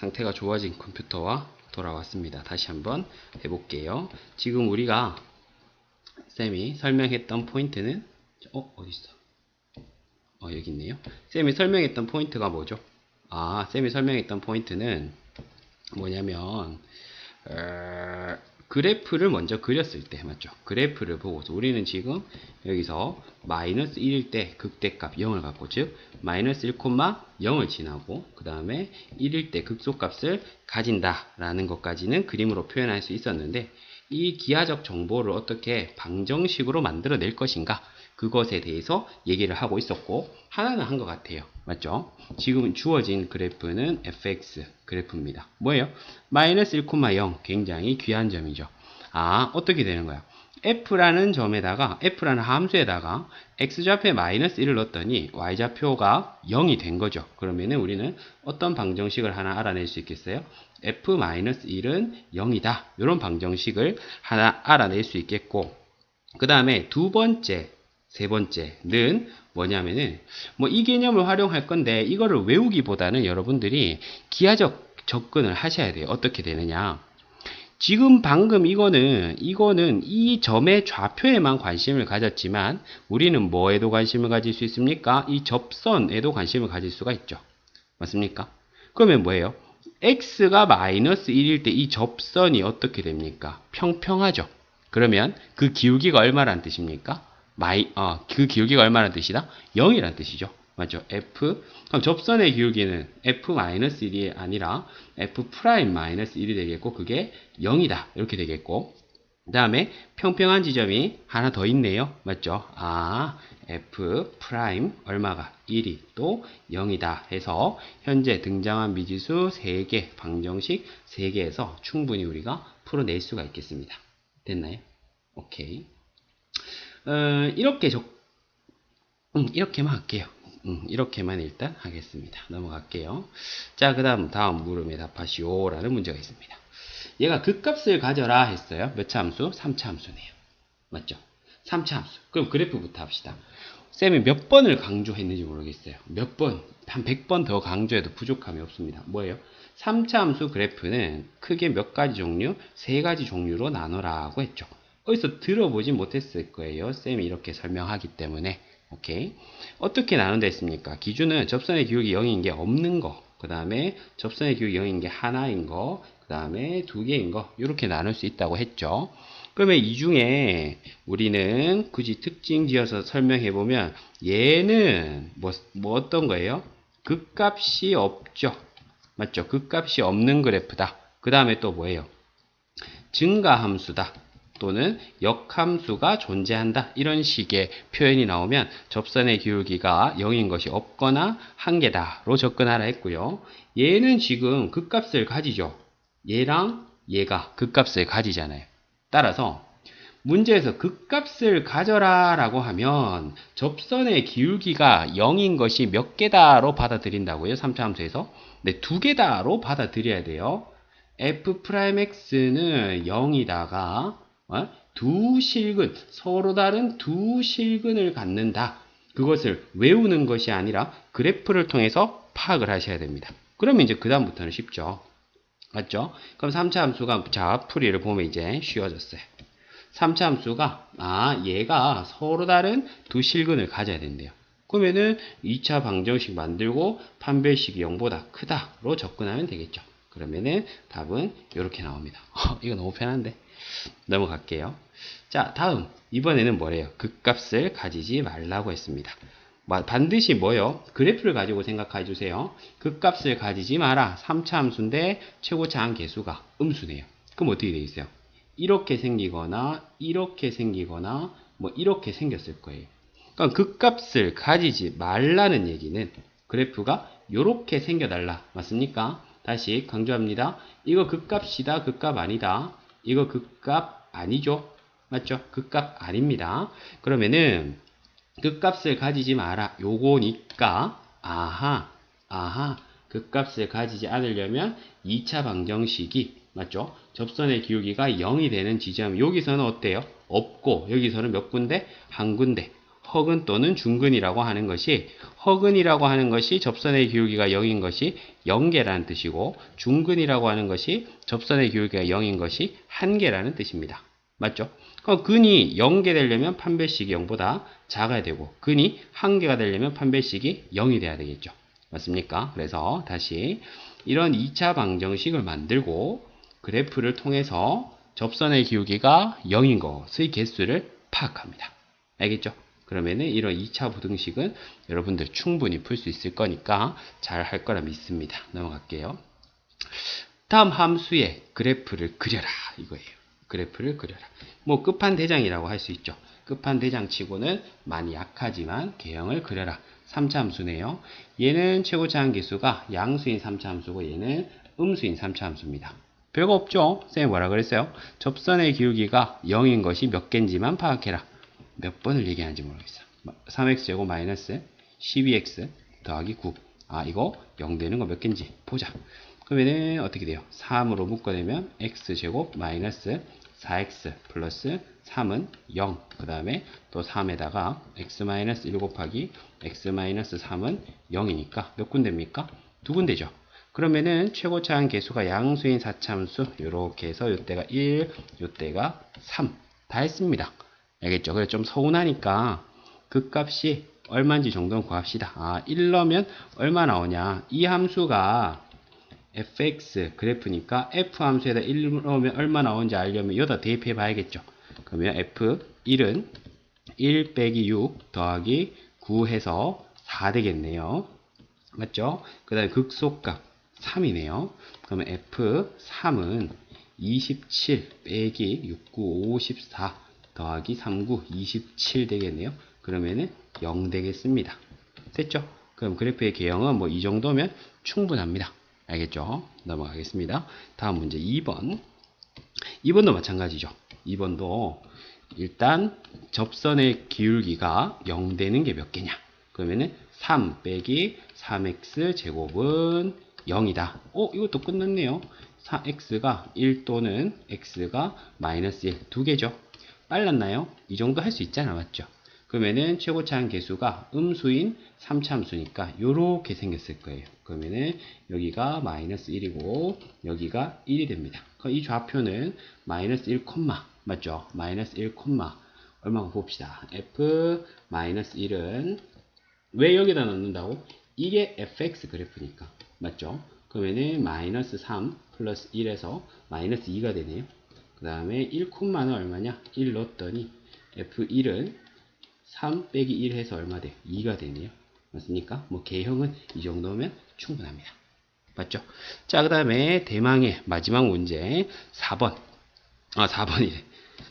상태가 좋아진 컴퓨터와 돌아왔습니다. 다시 한번 해볼게요. 지금 우리가 쌤이 설명했던 포인트는 어 어디 있어? 어 여기 있네요. 쌤이 설명했던 포인트가 뭐죠? 아 쌤이 설명했던 포인트는 뭐냐면 어, 그래프를 먼저 그렸을 때 맞죠? 그래프를 보고서 우리는 지금 여기서 마이너스 1일 때 극대값 0을 갖고 즉 마이너스 1, 0을 지나고 그 다음에 1일 때 극소값을 가진다 라는 것까지는 그림으로 표현할 수 있었는데 이 기하적 정보를 어떻게 방정식으로 만들어낼 것인가 그것에 대해서 얘기를 하고 있었고 하나는 한 것 같아요 맞죠? 지금 주어진 그래프는 fx 그래프입니다. 뭐예요? 마이너스 1,0 굉장히 귀한 점이죠. 아 어떻게 되는 거야? f라는 점에다가 f라는 함수에다가 x좌표에 마이너스 1을 넣었더니 y좌표가 0이 된 거죠. 그러면은 우리는 어떤 방정식을 하나 알아낼 수 있겠어요? f-1은 0이다. 이런 방정식을 하나 알아낼 수 있겠고 그 다음에 두 번째 세 번째는 뭐냐면은 뭐 이 개념을 활용할 건데 이거를 외우기보다는 여러분들이 기하적 접근을 하셔야 돼요. 어떻게 되느냐? 지금 방금 이거는 이거는 이 점의 좌표에만 관심을 가졌지만 우리는 뭐에도 관심을 가질 수 있습니까? 이 접선에도 관심을 가질 수가 있죠. 맞습니까? 그러면 뭐예요? x가 마이너스 1일 때 이 접선이 어떻게 됩니까? 평평하죠. 그러면 그 기울기가 얼마란 뜻입니까? 마이, 어, 그 기울기가 얼마나 뜻이다? 0이란 뜻이죠. 맞죠? f. 그럼 접선의 기울기는 f-1이 아니라 f'-1이 되겠고, 그게 0이다. 이렇게 되겠고. 그 다음에 평평한 지점이 하나 더 있네요. 맞죠? 아, f' 얼마가 1이 또 0이다 해서 현재 등장한 미지수 3개, 방정식 3개에서 충분히 우리가 풀어낼 수가 있겠습니다. 됐나요? 오케이. 어, 이렇게 적, 음, 이렇게만 할게요. 음, 이렇게만 일단 하겠습니다. 넘어갈게요. 자, 그 다음, 다음 물음에 답하시오. 라는 문제가 있습니다. 얘가 극값을 가져라 했어요. 몇 차 함수? 3차 함수네요. 맞죠? 3차 함수. 그럼 그래프부터 합시다. 쌤이 몇 번을 강조했는지 모르겠어요. 몇 번, 한 100번 더 강조해도 부족함이 없습니다. 뭐예요? 3차 함수 그래프는 크게 몇 가지 종류? 세 가지 종류로 나눠라고 했죠. 어디서 들어보진 못했을 거예요. 쌤이 이렇게 설명하기 때문에. 오케이. 어떻게 나눈다 했습니까? 기준은 접선의 기울기 0인 게 없는 거. 그 다음에 접선의 기울기 0인 게 하나인 거. 그 다음에 두 개인 거. 이렇게 나눌 수 있다고 했죠. 그러면 이 중에 우리는 굳이 특징 지어서 설명해 보면 얘는 뭐, 뭐 어떤 거예요? 극값이 없죠. 맞죠? 극값이 없는 그래프다. 그 다음에 또 뭐예요? 증가함수다. 또는 역함수가 존재한다. 이런 식의 표현이 나오면 접선의 기울기가 0인 것이 없거나 한계다로 접근하라 했고요. 얘는 지금 극값을 가지죠. 얘랑 얘가 극값을 가지잖아요. 따라서 문제에서 극값을 가져라 라고 하면 접선의 기울기가 0인 것이 몇 개다로 받아들인다고요. 3차 함수에서. 네, 두 개다로 받아들여야 돼요. f'x는 0이다가 어? 두 실근, 서로 다른 두 실근을 갖는다. 그것을 외우는 것이 아니라 그래프를 통해서 파악을 하셔야 됩니다. 그러면 이제 그 다음부터는 쉽죠. 맞죠? 그럼 3차 함수가 자 풀이를 보면 이제 쉬워졌어요. 3차 함수가 아 얘가 서로 다른 두 실근을 가져야 된대요. 그러면은 2차 방정식 만들고 판별식이 0보다 크다로 접근하면 되겠죠. 그러면은 답은 이렇게 나옵니다. 이거 너무 편한데. 넘어갈게요. 자, 다음. 이번에는 뭐래요? 극값을 가지지 말라고 했습니다. 반드시 뭐요? 그래프를 가지고 생각해 주세요. 극값을 가지지 마라. 3차 함수인데 최고차 한 개수가 음수네요. 그럼 어떻게 되어 있어요? 이렇게 생기거나 이렇게 생기거나 뭐 이렇게 생겼을 거예요. 그러니까 극값을 가지지 말라는 얘기는 그래프가 이렇게 생겨달라. 맞습니까? 다시 강조합니다. 이거 극값이다, 극값 아니다. 이거 극값 아니죠? 맞죠? 극값 아닙니다. 그러면은 극값을 가지지 마라. 요거니까 아하 아하 극값을 가지지 않으려면 2차 방정식이 맞죠? 접선의 기울기가 0이 되는 지점 여기서는 어때요? 없고 여기서는 몇 군데? 한 군데 허근 또는 중근이라고 하는 것이 허근이라고 하는 것이 접선의 기울기가 0인 것이 0개라는 뜻이고 중근이라고 하는 것이 접선의 기울기가 0인 것이 1개라는 뜻입니다. 맞죠? 그럼 근이 0개 되려면 판별식이 0보다 작아야 되고 근이 1개가 되려면 판별식이 0이 돼야 되겠죠. 맞습니까? 그래서 다시 이런 2차 방정식을 만들고 그래프를 통해서 접선의 기울기가 0인 것의 개수를 파악합니다. 알겠죠? 그러면은 이런 2차 부등식은 여러분들 충분히 풀 수 있을 거니까 잘 할 거라 믿습니다. 넘어갈게요. 다음 함수의 그래프를 그려라 이거예요. 그래프를 그려라. 뭐 끝판대장이라고 할 수 있죠. 끝판대장치고는 많이 약하지만 개형을 그려라. 3차 함수네요. 얘는 최고차 함계수가 양수인 3차 함수고 얘는 음수인 3차 함수입니다. 별거 없죠? 쌤이 뭐라 그랬어요? 접선의 기울기가 0인 것이 몇 개인지만 파악해라. 몇 번을 얘기하는지 모르겠어. 3x제곱 마이너스 12x 더하기 9. 아, 이거 0 되는 거 몇 개인지 보자. 그러면은 어떻게 돼요? 3으로 묶어내면 x제곱 마이너스 4x 플러스 3은 0. 그 다음에 또 3에다가 x 마이너스 1 곱하기 x 마이너스 3은 0이니까 몇 군데입니까? 두 군데죠. 그러면은 최고차항 계수가 양수인 4참수 이렇게 해서 요때가 1, 요때가 3. 다 했습니다. 알겠죠? 그래서 좀 서운하니까 그 값이 얼마인지 정도는 구합시다. 아, 1 넣으면 얼마 나오냐? 이 함수가 fx 그래프니까 f 함수에다 1 넣으면 얼마 나오는지 알려면 여기다 대입해 봐야겠죠. 그러면 f1은 1 빼기 6 더하기 9 해서 4 되겠네요. 맞죠? 그 다음에 극소값 3이네요. 그러면 f3은 27 빼기 69 54 더하기 39 27 되겠네요. 그러면은 0 되겠습니다. 됐죠? 그럼 그래프의 개형은 뭐 이 정도면 충분합니다. 알겠죠? 넘어가겠습니다. 다음 문제 2번. 2번도 마찬가지죠. 2번도 일단 접선의 기울기가 0 되는 게 몇 개냐? 그러면은 3 빼기 3x 제곱은 0이다. 어, 이것도 끝났네요. 4x가 1 또는 x가 마이너스 1. 두 개죠. 빨랐나요? 이 정도 할 수 있잖아. 맞죠? 그러면은 최고차항 계수가 음수인 3참수니까 이렇게 생겼을 거예요. 그러면은 여기가 마이너스 1이고 여기가 1이 됩니다. 이 좌표는 마이너스 1, 맞죠? 마이너스 1, 얼마만 봅시다. f 마이너스 1은 왜 여기다 넣는다고? 이게 fx 그래프니까 맞죠? 그러면은 마이너스 3 플러스 1에서 마이너스 2가 되네요. 그 다음에 1는 얼마냐? 1 넣었더니 f1은 3 빼기 1 해서 얼마 돼? 2가 되네요. 맞습니까? 뭐 개형은 이 정도면 충분합니다. 맞죠? 자, 그 다음에 대망의 마지막 문제 4번. 아, 4번이래.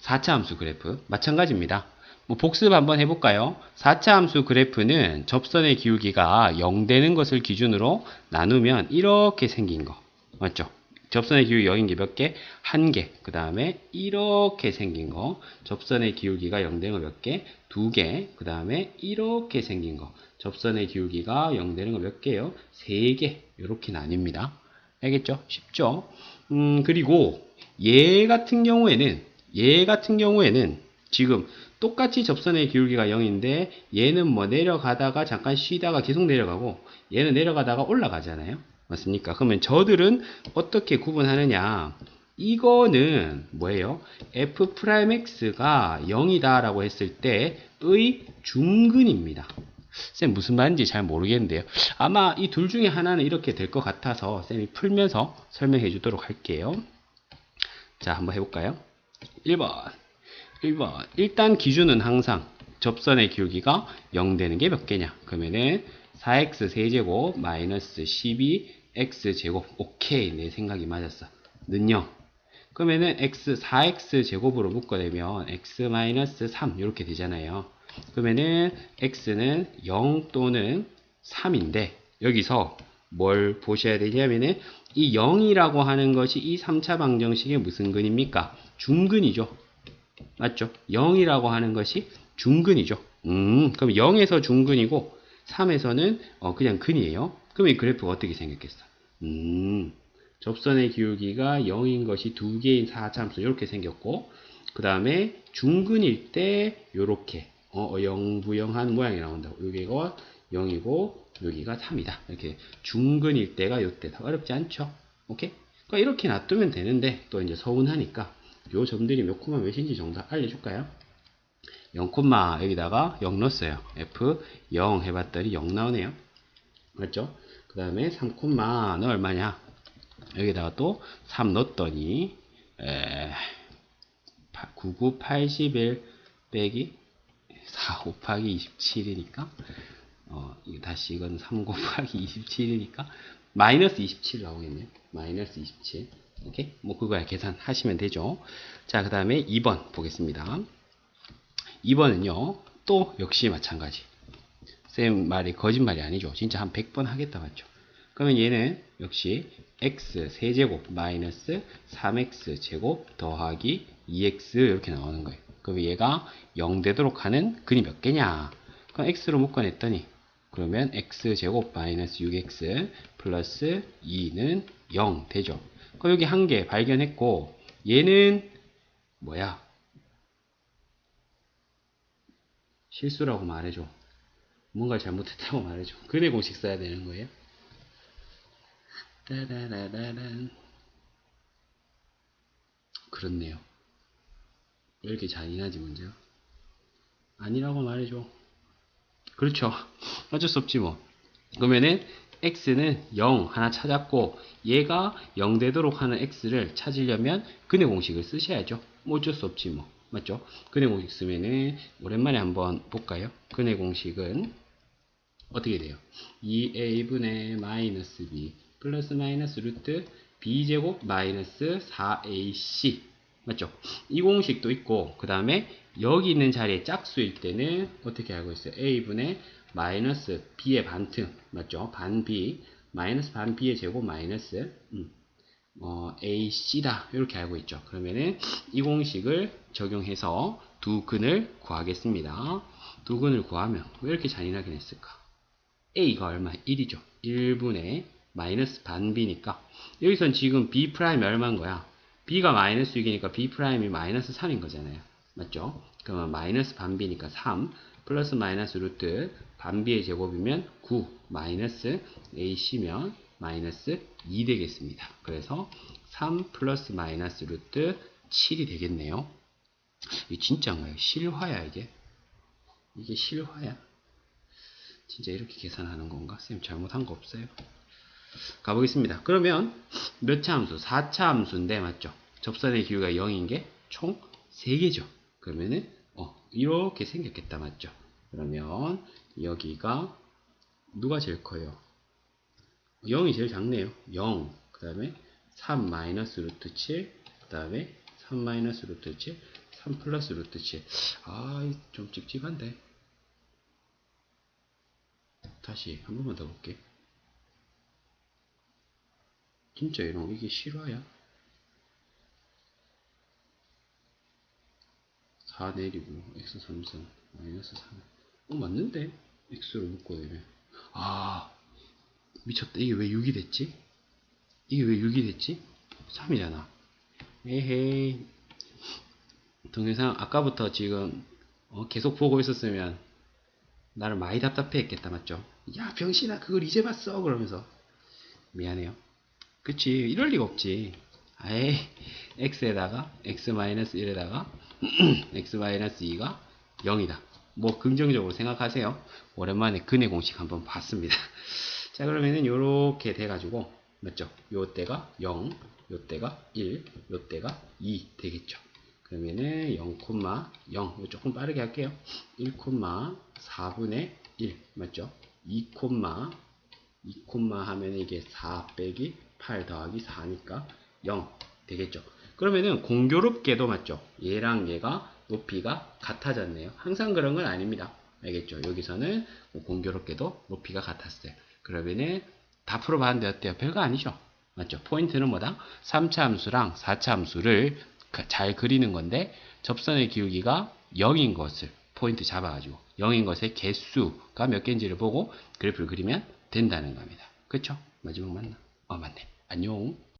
4차 함수 그래프. 마찬가지입니다. 뭐 복습 한번 해볼까요? 4차 함수 그래프는 접선의 기울기가 0 되는 것을 기준으로 나누면 이렇게 생긴 거. 맞죠? 접선의 기울기 0인 게몇 개? 한 개. 그 다음에 이렇게 생긴 거. 접선의 기울기가 0 되는 거몇 개? 두 개. 그 다음에 이렇게 생긴 거. 접선의 기울기가 0 되는 거 몇 개요? 세 개. 이렇게 나뉩니다. 알겠죠? 쉽죠? 음, 그리고 얘 같은 경우에는 얘 같은 경우에는 지금 똑같이 접선의 기울기가 0인데 얘는 뭐 내려가다가 잠깐 쉬다가 계속 내려가고 얘는 내려가다가 올라가잖아요. 맞습니까? 그러면 저들은 어떻게 구분하느냐? 이거는 뭐예요? f'x가 0이다 라고 했을 때의 중근입니다. 쌤 무슨 말인지 잘 모르겠는데요. 아마 이 둘 중에 하나는 이렇게 될 것 같아서 쌤이 풀면서 설명해 주도록 할게요. 자, 한번 해볼까요? 1번. 1번. 일단 기준은 항상 접선의 기울기가 0 되는 게 몇 개냐? 그러면은 4x 세제곱 마이너스 12x 제곱. 오케이. 내 생각이 맞았어. 는요. 그러면은 x 4x 제곱으로 묶어내면 x 마이너스 3 이렇게 되잖아요. 그러면은 x는 0 또는 3인데 여기서 뭘 보셔야 되냐면은 이 0이라고 하는 것이 이 3차 방정식의 무슨 근입니까? 중근이죠. 맞죠? 0이라고 하는 것이 중근이죠. 음, 그럼 0에서 중근이고 3에서는 어, 그냥 근이에요. 그럼 이 그래프가 어떻게 생겼겠어? 음, 접선의 기울기가 0인 것이 두 개인 4참수 이렇게 생겼고 그 다음에 중근일 때 이렇게 어, 영부영한 모양이 나온다고. 여기가 0이고 여기가 3이다. 이렇게 중근일 때가 요때다. 어렵지 않죠? 오케이? 그러니까 이렇게 놔두면 되는데 또 이제 서운하니까 요 점들이 몇 코마 몇인지 정도 알려줄까요? 0 콤마 여기다가 0 넣었어요. F 0 해봤더니 0 나오네요. 맞죠? 그 다음에 3 콤마는 얼마냐? 여기다가 또 3 넣었더니 에, 99, 81 빼기 4 곱하기 27이니까 어, 이거 다시 이건 3 곱하기 27이니까 마이너스 27 나오겠네요. 마이너스 27 오케이? 뭐 그거야 계산하시면 되죠. 자, 그 다음에 2번 보겠습니다. 2번은요. 또 역시 마찬가지. 쌤 말이 거짓말이 아니죠. 진짜 한 100번 하겠다 맞죠? 그러면 얘는 역시 x 세제곱 마이너스 3x 제곱 더하기 2x 이렇게 나오는 거예요. 그럼 얘가 0 되도록 하는 근이 몇 개냐? 그럼 x로 묶어냈더니 그러면 x 제곱 마이너스 6x 플러스 2는 0 되죠. 그럼 여기 한 개 발견했고 얘는 뭐야? 실수라고 말해줘. 뭔가 잘못했다고 말해줘. 근해 공식 써야 되는 거예요. 따라라라란. 그렇네요. 왜 이렇게 잔인하지 문제가? 아니라고 말해줘. 그렇죠. 어쩔 수 없지 뭐. 그러면은 x는 0 하나 찾았고 얘가 0 되도록 하는 x를 찾으려면 근해 공식을 쓰셔야죠. 뭐 어쩔 수 없지 뭐. 맞죠? 근해 공식 쓰면은 오랜만에 한번 볼까요? 근해 공식은 어떻게 돼요? 2a분의 마이너스 b 플러스 마이너스 루트 b제곱 마이너스 4ac 맞죠? 이 공식도 있고 그 다음에 여기 있는 자리에 짝수일 때는 어떻게 알고 있어요? a분의 마이너스 b의 반틈 맞죠? 반 b 마이너스 반 b의 제곱 마이너스 음, 어, ac다 이렇게 알고 있죠. 그러면은 이 공식을 적용해서 두 근을 구하겠습니다. 두 근을 구하면 왜 이렇게 잔인하게 냈을까? A가 얼마? 1이죠. 1분의 마이너스 반 b니까 여기선 지금 b 프라임이 얼마인 거야? b가 마이너스 6이니까 b 프라임이 마이너스 3인 거잖아요. 맞죠? 그러면 마이너스 반 b니까 3 플러스 마이너스 루트 반 b의 제곱이면 9 마이너스 ac면 마이너스 2 되겠습니다. 그래서 3 플러스 마이너스 루트 7이 되겠네요. 이게 진짜인가요? 실화야 이게? 이게 실화야? 진짜 이렇게 계산하는 건가? 쌤 잘못한 거 없어요? 가보겠습니다. 그러면 몇 차 함수? 4차 함수인데 맞죠? 접선의 기울기가 0인 게 총 3개죠. 그러면은 어, 이렇게 생겼겠다 맞죠? 그러면 여기가 누가 제일 커요? 0이 제일 작네요. 0. 그 다음에 3 마이너스 루트 7. 그 다음에 3 마이너스 루트 7. 3 플러스 루트 7. 아, 좀 찝찝한데. 다시 한 번만 더 볼게. 진짜 이런 이게 실화야? 4 내리고 x 3승 마이너스 3. 어 맞는데? x로 묶어내면 아 미쳤다. 이게 왜 6이 됐지? 이게 왜 6이 됐지? 3이잖아. 에헤이. 동영상 아까부터 지금 어, 계속 보고 있었으면 나를 많이 답답해 했겠다. 맞죠? 야, 병신아, 그걸 이제 봤어. 그러면서. 미안해요. 그치. 이럴 리가 없지. 아이, x에다가, x-1에다가, x-2가 0이다. 뭐, 긍정적으로 생각하세요. 오랜만에 근의 공식 한번 봤습니다. 자 그러면은 요렇게 돼가지고 맞죠? 요 때가 0, 요 때가 1, 요 때가 2 되겠죠. 그러면은 0, 0 조금 빠르게 할게요. 1, 4분의 1 맞죠? 2, 2, 하면 이게 4 빼기 8 더하기 4니까 0 되겠죠. 그러면은 공교롭게도 맞죠? 얘랑 얘가 높이가 같아졌네요. 항상 그런 건 아닙니다. 알겠죠? 여기서는 공교롭게도 높이가 같았어요. 그러면은 다 풀어봤는데 어때요? 별거 아니죠? 맞죠? 포인트는 뭐다? 3차 함수랑 4차 함수를 잘 그리는 건데 접선의 기울기가 0인 것을 포인트 잡아가지고 0인 것의 개수가 몇 개인지를 보고 그래프를 그리면 된다는 겁니다. 그쵸? 마지막 맞나? 어 맞네. 안녕.